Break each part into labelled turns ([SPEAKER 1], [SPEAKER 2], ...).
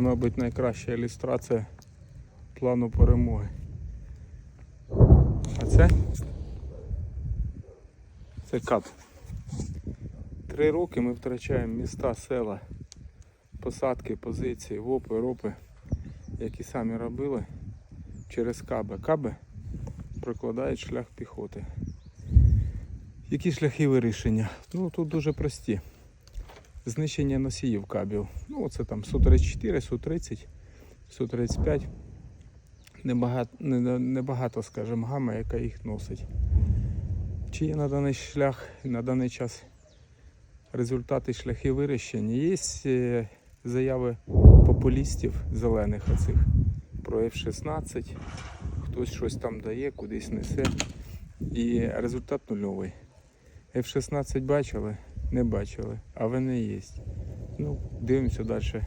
[SPEAKER 1] Це, мабуть, найкраща ілюстрація плану перемоги. А це? Це кап. Три роки ми втрачаємо міста, села, посадки, позиції, вопи, ропи, які самі робили через каби. Каби прокладають шлях піхоти. Які шляхи вирішення? Ну тут дуже прості. Знищення носіїв кабів. Ну, це там Су-34, Су-30, Су-35. Небагато, небагато, скажімо, гама, яка їх носить. Чи є на даний шлях, на даний час результати шляхи вирішення? Є е, заяви популістів зелених оцих про F-16. Хтось щось там дає, кудись несе. І результат нульовий. F-16 бачили? Не бачили, а вони є. Ну, дивимося далі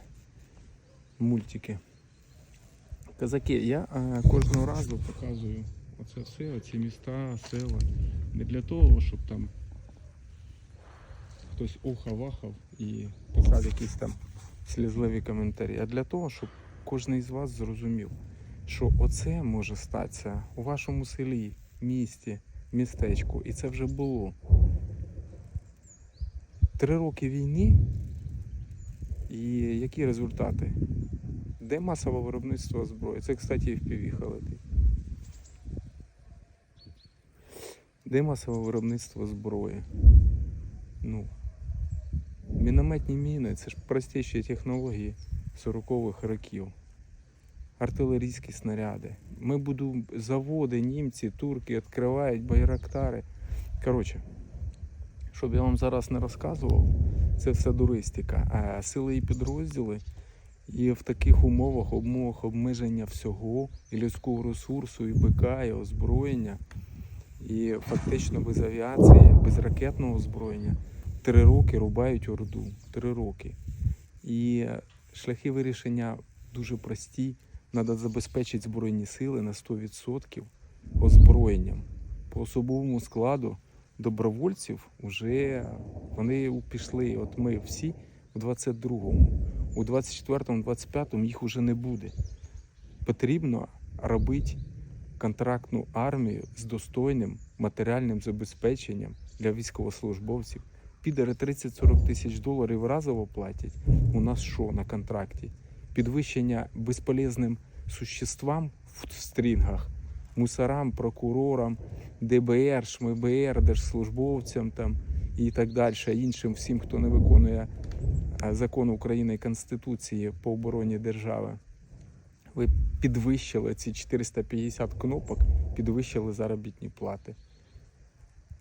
[SPEAKER 1] мультики. Казаки, я е, кожного разу показую оце все, оці міста, села. Не для того, щоб там хтось охав-ахав і писав якісь там слізливі коментарі, а для того, щоб кожен із вас зрозумів, що оце може статися у вашому селі, місті, містечку, і це вже було. Три роки війни і які результати? Де масове виробництво зброї? Це, кстати, і впівіха летить. Де масове виробництво зброї? Ну, мінометні міни це ж простіші технології 40-х років. Артилерійські снаряди. Ми будемо заводи, німці, турки відкривають байрактари. Коротше, щоб я вам зараз не розказував, це все дуристика. А сили і підрозділи і в таких умовах, умовах обмеження всього, і людського ресурсу, і БК, і озброєння, і фактично без авіації, без ракетного озброєння, три роки рубають орду. Три роки. І шляхи вирішення дуже прості. Треба забезпечити Збройні сили на 100% озброєнням. По особовому складу добровольців вже вони пішли. От ми всі у 22-му, у 24-му, 25-му їх вже не буде. Потрібно робити контрактну армію з достойним матеріальним забезпеченням для військовослужбовців. Підери 30-40 тисяч доларів разово платять. У нас що на контракті? Підвищення безполезним существам в стрінгах, мусорам, прокурорам, ДБР, ШМБР, держслужбовцям там і так далі, іншим всім, хто не виконує закон України і Конституції по обороні держави. Ви підвищили ці 450 кнопок, підвищили заробітні плати.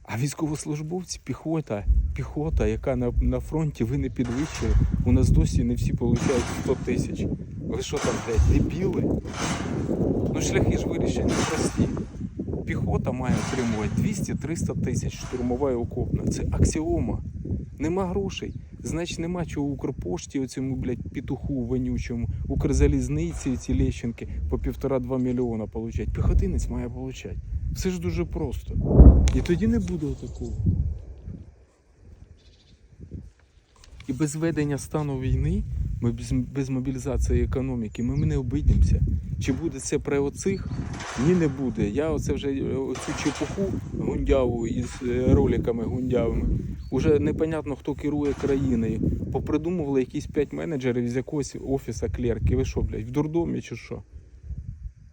[SPEAKER 1] А військовослужбовці, піхота, піхота, яка на, на фронті ви не підвищили, у нас досі не всі отримують 100 тисяч. Ви що там, блядь, дебіли? Ну шляхи ж вирішення прості. Піхота має отримувати 200-300 тисяч штурмова окопна. Це аксіома. Нема грошей. Значить, нема чого Укрпошті, оцьому, блядь, петуху вонючому, Укрзалізниці, ці лещенки по півтора-два мільйона получать. Піхотинець має получати. Все ж дуже просто. І тоді не буде такого. І без введення стану війни, ми без, без мобілізації економіки, ми, ми не обійдемося. Чи буде це при оцих? Ні, не буде. Я оце вже е, оцю чепуху гундяву із е, роликами гундявими. Уже непонятно, хто керує країною. Попридумували якісь п'ять менеджерів з якогось офіса клерки. Ви що, блядь, в дурдомі чи що?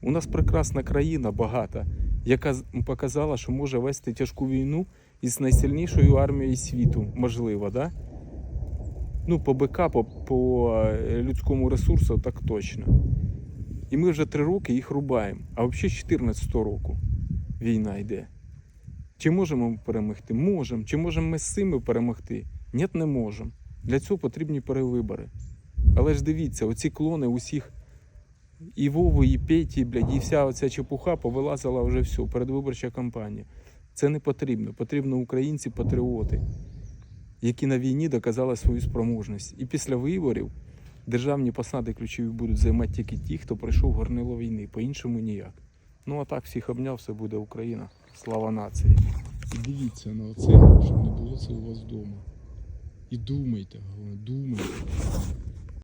[SPEAKER 1] У нас прекрасна країна багата, яка показала, що може вести тяжку війну із найсильнішою армією світу, можливо, да? Ну, по БК, по, по е, людському ресурсу, так точно. І ми вже три роки їх рубаємо. А взагалі 14 року війна йде. Чи можемо ми перемогти? Можемо. Чи можемо ми з цими перемогти? Ні, не можемо. Для цього потрібні перевибори. Але ж дивіться, оці клони усіх і Вову, і Петі, блядь, і вся оця чепуха повилазила вже все, передвиборча кампанія. Це не потрібно. Потрібно українці-патріоти, які на війні доказали свою спроможність. І після виборів державні посади ключові будуть займати тільки ті, хто пройшов горнило війни, по-іншому ніяк. Ну а так всіх обняв, все буде Україна. Слава нації. І дивіться на оце, щоб не було це у вас вдома. І думайте, головне, думайте.